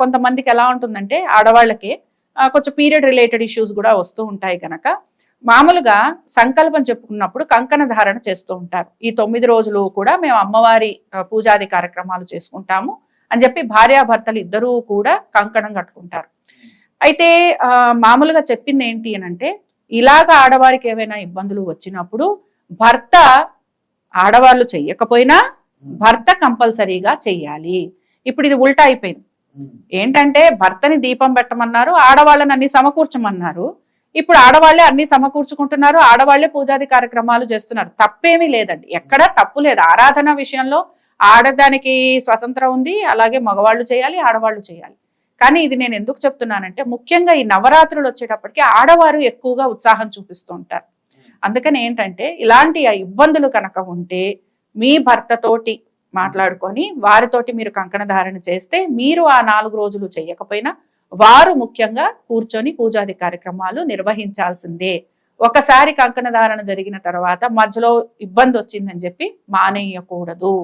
కొంతమందికి ఎలా ఉంటుందంటే ఆడవాళ్ళకి కొంచెం పీరియడ్ రిలేటెడ్ ఇష్యూస్ కూడా వస్తూ ఉంటాయి కనుక మామూలుగా సంకల్పం చెప్పుకున్నప్పుడు కంకణ ధారణ చేస్తూ ఉంటారు. ఈ తొమ్మిది రోజులు కూడా మేము అమ్మవారి పూజాది కార్యక్రమాలు చేసుకుంటాము అని చెప్పి భార్యాభర్తలు ఇద్దరూ కూడా కంకణం కట్టుకుంటారు. అయితే మామూలుగా చెప్పింది ఏంటి అని అంటే ఇలాగ ఆడవారికి ఏవైనా ఇబ్బందులు వచ్చినప్పుడు భర్త ఆడవాళ్ళు చెయ్యకపోయినా భర్త కంపల్సరీగా చెయ్యాలి. ఇప్పుడు ఇది ఉల్టా అయిపోయింది. ఏంటంటే భర్తని దీపం పెట్టమన్నారు ఆడవాళ్ళని అన్ని సమకూర్చమన్నారు. ఇప్పుడు ఆడవాళ్ళే అన్ని సమకూర్చుకుంటున్నారు ఆడవాళ్ళే పూజాది కార్యక్రమాలు చేస్తున్నారు. తప్పేమీ లేదండి. ఎక్కడా తప్పు లేదు. ఆరాధన విషయంలో ఆడదానికి స్వతంత్రం ఉంది అలాగే మగవాళ్ళు చేయాలి ఆడవాళ్ళు చేయాలి. కానీ ఇది నేను ఎందుకు చెప్తున్నానంటే ముఖ్యంగా ఈ నవరాత్రులు వచ్చేటప్పటికి ఆడవారు ఎక్కువగా ఉత్సాహం చూపిస్తూ ఉంటారు. అందుకని ఏంటంటే ఇలాంటి ఆ ఇబ్బందులు కనుక ఉంటే మీ భర్తతోటి మాట్లాడుకొని వారితోటి మీరు కంకణ ధారణ చేస్తే మీరు ఆ నాలుగు రోజులు చేయకపోయినా వారు ముఖ్యంగా కూర్చొని పూజాది కార్యక్రమాలు నిర్వహించాల్సిందే. ఒకసారి కంకణ ధారణ జరిగిన తర్వాత మధ్యలో ఇబ్బంది వచ్చిందని చెప్పి మానేయకూడదు.